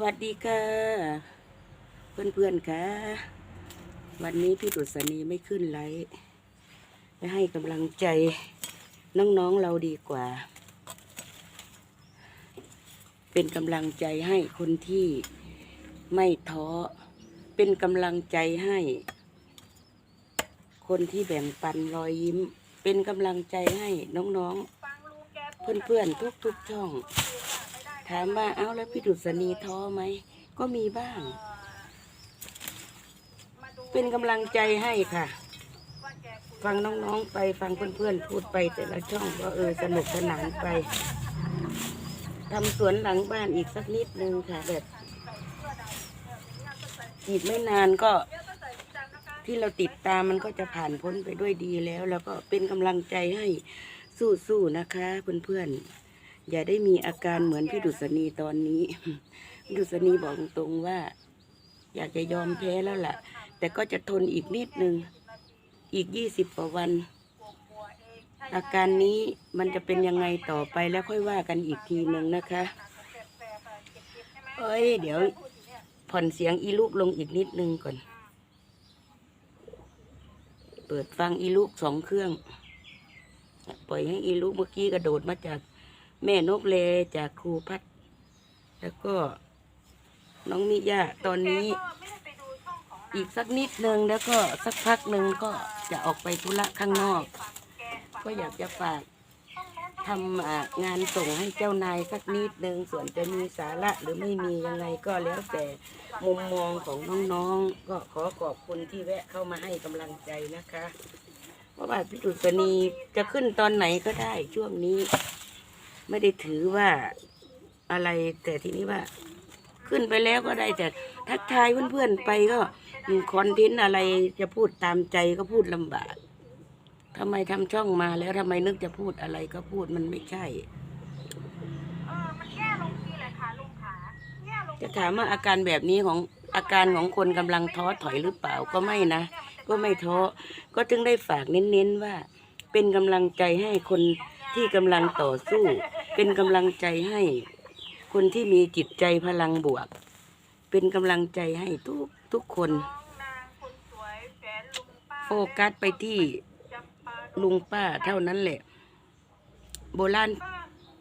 วัสดีค่ะ เพื่อนๆค่ะ วันนี้พี่ดุษณีไม่ขึ้นไลฟ์ไปให้กำลังใจน้องๆเราดีกว่า เป็นกำลังใจให้คนที่ไม่ท้อ เป็นกำลังใจให้ คนที่แบ่งปันรอยยิ้ม เป็นกำลังใจให้น้องๆ เพื่อนๆทุกๆช่อง ถามว่า เอ้าแล้วพี่ดุษณีท้อไหม ก็มีบ้าง เป็นกำลังใจให้ค่ะ ฟังน้องๆไปฟังเพื่อนๆพูดไปแต่ละช่องก็เออสนุกสนานไปทำสวนหลังบ้านอีกสักนิดนึงค่ะแบบอีกไม่นานก็ ที่เราติดตามมันก็จะผ่านพ้นไปด้วยดีแล้ว แล้วก็เป็นกำลังใจให้สู้ๆนะคะเพื่อนๆ อย่าได้มีอาการเหมือนพี่ดุษณีตอนนี้พี่ดุษณีบอกตรงๆว่า อยากจะยอมแพ้แล้วล่ะ แต่ก็จะทนอีกนิดนึง อีกยี่สิบกว่าวัน อาการนี้มันจะเป็นยังไงต่อไปแล้วค่อยว่ากันอีกทีหนึ่งนะคะ เอ้ย เดี๋ยว ผ่อนเสียงอีลูกลงอีกนิดนึงก่อน เปิดฟังอีลูกสองเครื่อง ปล่อยให้อีลูกเมื่อกี้กระโดดมาจาก แม่นกเลจากครูพัด แล้วก็น้องมิยาตอนนี้อีกสักนิดนึงแล้วก็สักพักหนึ่งก็จะออกไปธุระข้างนอก ก็อยากจะฝากทำงานส่งให้เจ้านายสักนิดนึงส่วนจะมีสาระหรือไม่มียังไงก็แล้วแต่มุมมองของน้องๆ ก็ขอขอบคุณที่แวะเข้ามาให้กำลังใจนะคะ เพราะว่าพิจุษณีจะขึ้นตอนไหนก็ได้ช่วงนี้ ไม่ได้ถือว่าอะไรแต่ทีนี้ว่า ขึ้นไปแล้วก็ได้แต่ทักทายเพื่อนๆไปก็คอนเทนต์อะไรจะพูดตามใจก็พูดลำบากทำไมทำช่องมาแล้วทำไมนึกจะพูดอะไรก็พูดมันไม่ใช่เออมันแย่ลงทีเลยค่ะลุงขาแย่ลงจะถามว่าอาการแบบนี้ของอาการของคนกำลังท้อถอยหรือเปล่าก็ไม่นะ ก็ไม่ท้อก็จึงได้ฝากเน้นๆว่า เป็นกำลังใจให้คนที่กำลังต่อสู้ เป็นกำลังใจให้ คนที่มีจิตใจพลังบวก เป็นกำลังใจให้ทุกทุกคน โฟกัสไปที่ลุงป้าเท่านั้นแหละ โบราณ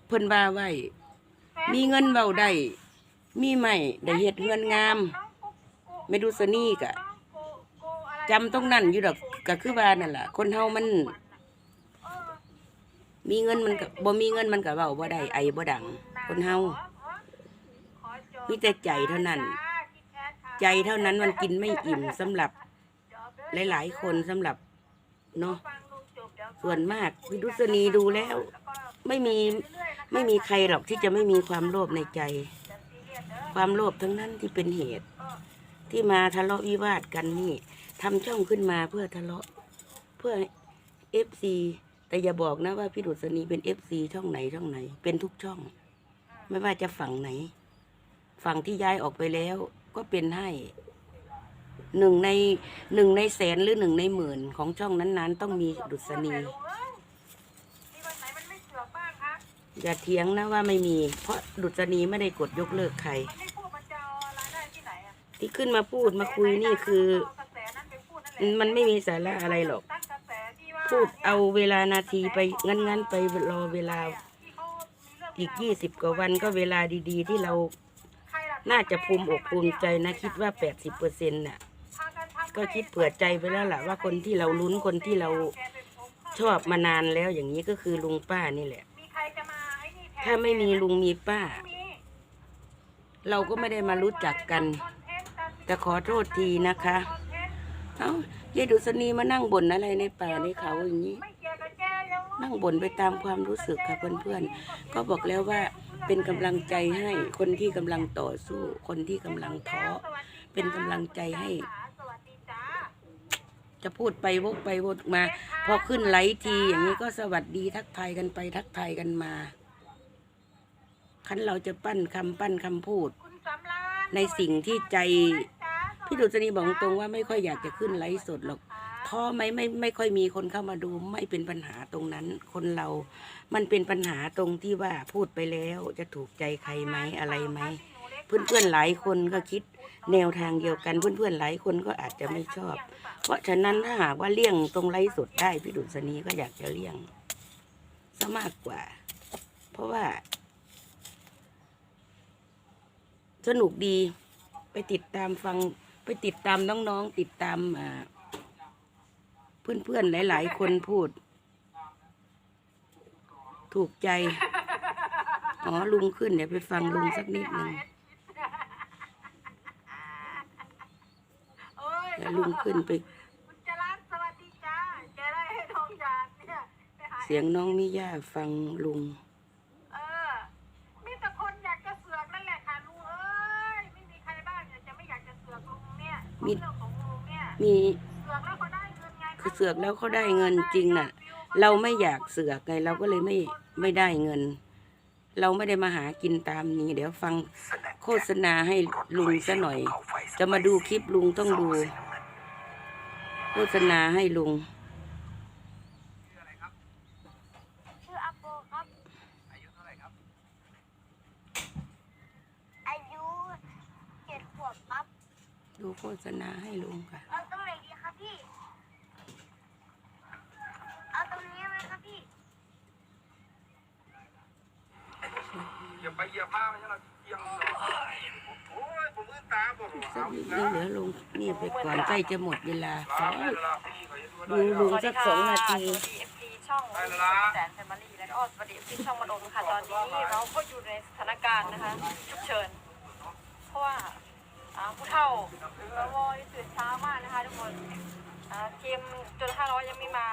เพิ่นว่าไว้ มีเงินเบาได้ มีไม่ได้เฮ็ดเงินงาม ไม่ดูสนี่กะจำตรงนั้นอยู่ดอกก็คือว่านั่นแหละคนเฮามัน มีเงินมันก็บ่มีเงินมันก็เว้าบ่ได้ไอบ่ดัง คนเฮามีแต่ใจเท่านั้น ใจเท่านั้นมันกินไม่อิ่มสำหรับหลาย ๆ คนสำหรับเนาะส่วนมากวิดุษณีดูแล้ว ไม่มีไม่มีใครหรอกที่จะไม่มีความโลภในใจ ความโลภทั้งนั้นที่เป็นเหตุ ที่มาทะเลาะวิวาทกันนี่ทำช่องขึ้นมาเพื่อทะเลาะเพื่อเอฟซี แต่อย่าบอกนะว่าพี่ดุษณีเป็นเอฟซีช่องไหนช่องไหน เป็นทุกช่อง ไม่ว่าจะฝั่งไหน ฝั่งที่ย้ายออกไปแล้ว ก็เป็นให้หนึ่งในหนึ่งในแสนหรือหนึ่งในหมื่นของช่องนั้นๆ ต้องมีดุษณีแต่ลุงเอ้ยมีวันไหนมันไม่เสือกบ้างคะอย่าเถียงนะว่าไม่มี เพราะดุษณีไม่ได้กดยกเลิกใครมันไม่พูดมันจะเอารายได้ที่ไหนอะที่ขึ้นมาพูดมาคุยนี่คือเอากระแสนั้นไปพูดนั่นแหละมันไม่มีสาระอะไรหรอก พูดเอาเวลานาทีไปงั้นๆไปรอเวลาอีกยี่สิบกว่าวันก็เวลาดีๆ ที่เราน่าจะภูมิอกภูมิใจนะคิดว่าแปดสิบเปอร์เซ็นต์น่ะก็คิดเผื่อใจไปแล้วล่ะว่าคนที่เราลุ้นคนที่เราชอบมานานแล้วอย่างนี้ก็คือลุงป้านี่แหละ ถ้าไม่มีลุงมีป้า เราก็ไม่ได้มารู้จักกัน แต่ขอโทษทีนะคะคอนเทนต์เอ้า ยายดุษณีมานั่งบ่นอะไรในป่าในเขาอย่างนี้ นั่งบ่นไปตามความรู้สึกค่ะเพื่อนๆ ก็บอกแล้วว่าเป็นกำลังใจให้คนที่กำลังต่อสู้ คนที่กำลังท้อ เป็นกำลังใจให้ จะพูดไปวกไปวกมา พอขึ้นไลฟ์ทีอย่างนี้ก็สวัสดีทักทายกันไปทักทายกันมาคันเราจะปั้นคำปั้นคำพูด ในสิ่งที่ใจ พี่ดุษณีบอกตรงว่าไม่ค่อยอยากจะขึ้นไลฟ์สดหรอกท้อไหมไม่ไม่ค่อยมีคนเข้ามาดูไม่เป็นปัญหาตรงนั้น คนเรา มันเป็นปัญหาตรงที่ว่าพูดไปแล้วจะถูกใจใครไหมอะไรไหมเพื่อนๆหลายคนก็คิดแนวทางเดียวกันเพื่อนๆหลายคนก็อาจจะไม่ชอบ เพราะฉะนั้นถ้าหากว่าเลี่ยงตรงไลฟ์สดได้พี่ดุษณีก็อยากจะเลี่ยงซะมากกว่า เพราะว่าสนุกดีไปติดตามฟัง ไปติดตามน้องๆติดตามอ่าเพื่อนๆหลาย ๆ คนพูด ถูกใจ อ๋อลุงขึ้นเดี๋ยวไปฟังลุงสักนิดหนึ่งเอ้ยเดี๋ยวลุงขึ้นไปคุณจรัสสวัสดีจ้าเจะได้ให้น้องจานเนี่ยไปหาเสียงน้องมิย่าฟังลุง มีเรื่องของลุงเนี่ยมีเสือกแล้วเขาได้เงินไงคือเสือกแล้วเขาได้เงินจริงน่ะ เราไม่อยากเสือกไงเราก็เลยไม่ไม่ได้เงิน เราไม่ได้มาหากินตามนี้ เดี๋ยวฟังโฆษณาให้ลุงซะหน่อย จะมาดูคลิปลุงต้องดู โฆษณาให้ลุงชื่ออาโปครับอายุเท่าไหร่ครับอายุเจ็ดขวบครับ ดูโฆษณาให้ลุงค่ะ เอาตรงไหนดีครับพี่ เอาตรงนี้ไหมครับพี่ อย่าไปเหยียบผ้าไม่ใช่เราเอียงโอ้ยผมมือตาบ่รู้สักนิดนึงเดี๋ยวลุงนี่ไปก่อนใกล้จะหมดเวลาลาไปละลาพี่เขาจะดูลุงลุงสักสองนาที สวัสดีเอฟซีช่องแสนแฟมิลี่แล้วก็สวัสดีเอฟซีช่องมาดมค่ะ ตอนนี้เราก็อยู่ในสถานการณ์นะคะฉุกเฉิน เพราะว่า อ่าผู้เฒ่าเราวอยตื่นเช้ามากนะคะทุกคนอ่าทีมจนห้าร้อยยังไม่มา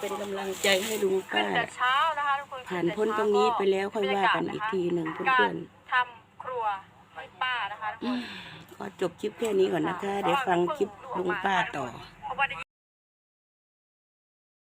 เป็นกำลังใจให้ลุงขึ้นป้าแต่เช้านะคะทุกคนผ่านพ้นตรงนี้ไปแล้วค่อยว่ากันอีกทีหนึ่งเพื่การอนทำครัวให้ป้านะคะทุกคนๆขอจบคลิปแค่นี้ก่อนนะคะ เดี๋ยวฟังคลิปลุงป้าต่อ เ